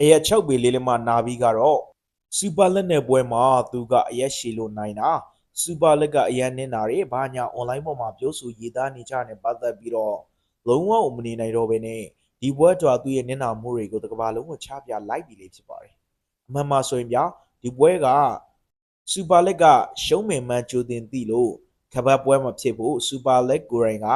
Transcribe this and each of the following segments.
အရက်6ပေလေးလက်မနာပြီးကတော့စူပါလက်နဲ့ပွဲမှာသူကအရက်ရှည်လို့နိုင်တာစူပါလက်ကအရက်နင်းတာတွေဘာညာ online ပေါ်မှာပြောဆိုရေးသားနေကြတဲ့ပတ်သက်ပြီးတော့လုံးဝမနေနိုင်တော့ဘဲနဲ့ဒီပွဲတော်သူ့ရဲ့နင်းနာမှုတွေကိုတကဘာလုံးကိုချပြလိုက်ပြီလေဖြစ်ပါတယ်အမှန်မှဆိုရင်ဗျာဒီပွဲကစူပါလက်ကရှုံးမယ်မှန်းကြိုတင်သိလို့ကပတ်ပွဲမှာဖြစ်ဖို့စူပါလက်ကိုရိုင်းက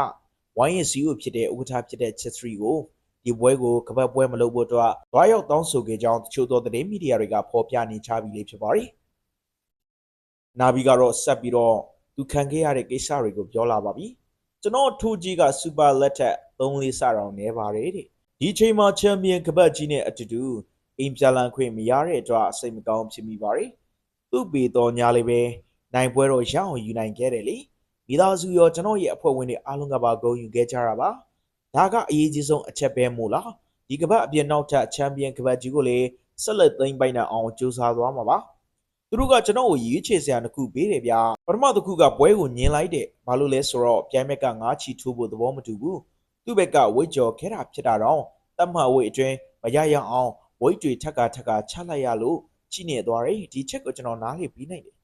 ဝိုင်းရစီကိုဖြစ်တဲ့ဥက္ကဋ္ဌဖြစ်တဲ့ချက်3ကို ဒီပွဲကိုကပတ်ပွဲမလုပ်ဖို့အတွက်ဓာတ်ရောက်တောင်းဆိုခဲ့ကြောင်းတချို့သောသတင်းမီဒီယာတွေကဖော်ပြနေကြပြီလေဖြစ်ပါတယ်။နာဘီကတော့ဆက်ပြီးတော့သူခံခဲ့ရတဲ့ကိစ္စတွေကိုပြောလာပါပြီ။ကျွန်တော်ထိုးကြီးကစူပါလက်ထက်3လေးစတောင်နေပါတယ်တဲ့။ဒီချိန်မှာချန်ပီယံကပတ်ကြီးနဲ့အတူတူအိမ်ပြန်လန်ခွင့်မရတဲ့အတွက်စိတ်မကောင်းဖြစ်မိပါတယ်။သူ့ပေတော်ညာလေးပဲနိုင်ပွဲတော့ရအောင်ယူနိုင်ခဲ့တယ်လေ။မိသားစုရောကျွန်တော်ရဲ့အဖွဲ့ဝင်တွေအားလုံးကပါဂုဏ်ယူခဲ့ကြတာပါ။ ဒါကအရေးကြီးဆုံးအချက်ပဲမို့လားဒီကပတ်အပြင်နောက်ထပ်ချန်ပီယံကပတ်ကြီးကိုလည်းဆက်လက်သိမ်းပိုက်နိုင်အောင်ကြိုးစားသွားမှာပါသူတို့ကကျွန်တော်ကိုရွေးချယ်စရာတစ်ခုပေးတယ်ဗျာပထမတစ်ခုကပွဲကိုညင်လိုက်တယ်ဘာလို့လဲဆိုတော့ပြိုင်မက်ကငါးချီထိုးဖို့သဘောမတူဘူးသူ့ဘက်ကဝိတ်ကြော်ခဲတာဖြစ်တာတော့တတ်မှတ်ဝိတ်အတွင်းမရရအောင်ဝိတ်တွေထက်ကထက်ကချလိုက်ရလို့ချိနေသွားတယ်ဒီချက်ကိုကျွန်တော်နားလေပြီးနိုင်တယ်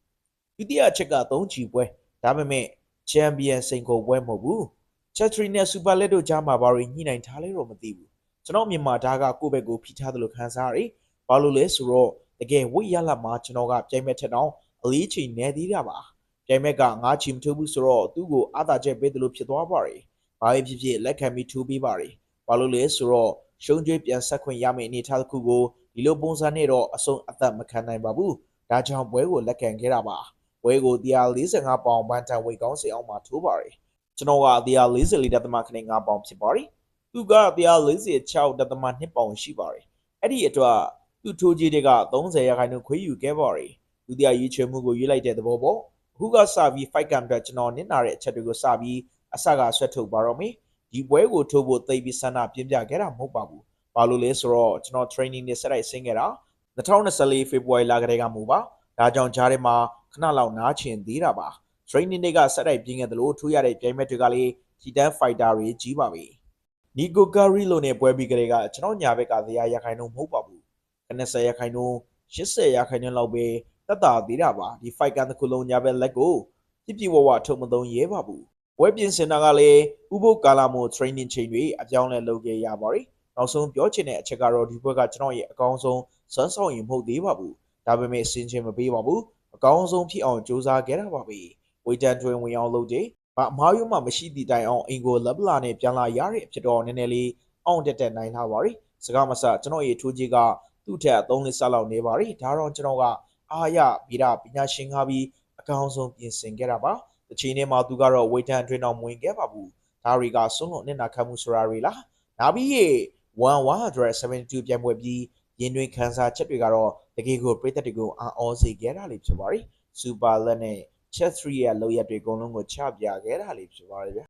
ဒုတိယချက်က3ချီပွဲဒါပေမဲ့ချန်ပီယံစိန်ခေါ်ပွဲမဟုတ်ဘူး ချက်ထရီနဲ့စူပါလက်တို့ကြားမှာဘာတွေညှိနှိုင်းထားလဲတော့မသိဘူးကျွန်တော်မြန်မာဓာတ်ကကိုယ့်ဘက်ကိုဖိထားတယ်လို့ခံစားရတယ်ဘာလို့လဲဆိုတော့တကယ်ဝိတ်ရလာမှာကျွန်တော်ကပြိုင်မဲ့ထက်တော့အလေးချိန်နေသေးတာပါပြိုင်မက်ကငါးချီမထိုးဘူးဆိုတော့သူ့ကိုအာသာချက်ပေးတယ်လို့ဖြစ်သွားပါတယ်ဘာပဲဖြစ်ဖြစ်လက်ခံပြီးထိုးပေးပါတယ်ဘာလို့လဲဆိုတော့ရှုံးကြွေးပြန်ဆက်ခွင့်ရမယ့်အနေအထားတစ်ခုကိုဒီလိုပုံစံနဲ့တော့အဆုံးအသက်မခံနိုင်ပါဘူးဒါကြောင့်ပွဲကိုလက်ခံခဲ့တာပါပွဲကို145ပေါင်ဘန်တန်ဝိတ်ကောင်းစီအောင်မှာထိုးပါတယ် ကျွန်တော်က144ဒသမခနဲ့5ပေါင်ဖြစ်ပါတယ်။သူက146ဒသမ2ပေါင်ရှိပါတယ်။အဲ့ဒီအတွက်သူ့ထိုးကြီးတွေက30ရာခိုင်နှုန်းခွေးယူခဲ့ပါတယ်။ဒုတိယရွေးချယ်မှုကိုရွေးလိုက်တဲ့သဘောပေါ့။အခုကစပြီး fight cam အတွက်ကျွန်တော်နစ်နာတဲ့အချက်တွေကိုစပြီးအစကဆွတ်ထုတ်ပါတော့မယ်။ဒီပွဲကိုထိုးဖို့သိပြီးဆန္ဒပြင်းပြခဲ့တာမဟုတ်ပါဘူး။ဘာလို့လဲဆိုတော့ကျွန်တော် training နဲ့ဆက်လိုက်ဆင်းခဲ့တာ2024 February လကတည်းကမူပါ။ဒါကြောင့်ဂျားထဲမှာခဏလောက်နားချင်သေးတာပါ။ training တွေကဆက်တိုက်ပြင်းခဲ့တယ်လို့ထူးရတဲ့ပြိုင်မဲ့တွေကလည်းတီတန်ဖိုက်တာတွေကြီးပါပြီ။နီကိုကာရီလိုနဲ့ပွဲပြီးကလေးကကျွန်တော်ညာဘက်ကတရားရခိုင်နှုန်းမဟုတ်ပါဘူး။90ရခိုင်နှုန်း80ရခိုင်နှုန်းလောက်ပဲတက်တာသေးတာပါ။ဒီဖိုက်ကန်တစ်ခုလုံးညာဘက်လက်ကိုပြပြဝဝထုတ်မသုံးရဲပါဘူး။ပွဲပြင်စင်တာကလည်းဥပုပ်ကာလာမို့ training ချိန်တွေအပြောင်းလဲလုပ်ခဲ့ရပါတယ်။နောက်ဆုံးပြောချင်တဲ့အချက်ကတော့ဒီဘက်ကကျွန်တော်ရဲ့အကောင်းဆုံးစွမ်းဆောင်ရည်မဟုတ်သေးပါဘူး။ဒါပေမဲ့စင်ချင်းမပေးပါဘူး။အကောင်းဆုံးဖြစ်အောင်ကြိုးစားခဲ့တာပါပဲ။ ဝေတန်တွင်ဝင်အောင်လုပ်တယ်။ဘာအမားယုံမှမရှိသည့်တိုင်အောင်အင်ကိုလက်ပလာနဲ့ပြန်လာရတဲ့အဖြစ်တော့နည်းနည်းလေးအောင်တက်တက်နိုင်လာပါရီ။စကားမစကျွန်တော်ရေထိုးကြီးကသူ့ထက်3လဆက်လောက်နေပါရီ။ဒါတော့ကျွန်တော်ကအာရဗီဒပညာရှင်ကားပြီးအကောင်းဆုံးပြင်ဆင်ခဲ့တာပါ။တစ်ချိန်ထဲမှာသူကတော့ဝေတန်တွင်တော့မဝင်ခဲ့ပါဘူး။ဒါတွေကဆုံးလို့နဲ့နာခံမှုဆိုတာတွေလား။နာပြီးရေ1172ပြန်ပွဲပြီးရင်တွင်ခန်းစားချက်တွေကတော့တကယ်ကိုပြည်သက်တွေကိုအာအောစေခဲ့တာလေးဖြစ်ပါရီ။စူပါလက်နဲ့ chat 3ရဲ့လောက်ရက်တွေအကုန်လုံးကိုချပြခဲ့တာလေးဖြစ်ပါတယ်ဗျ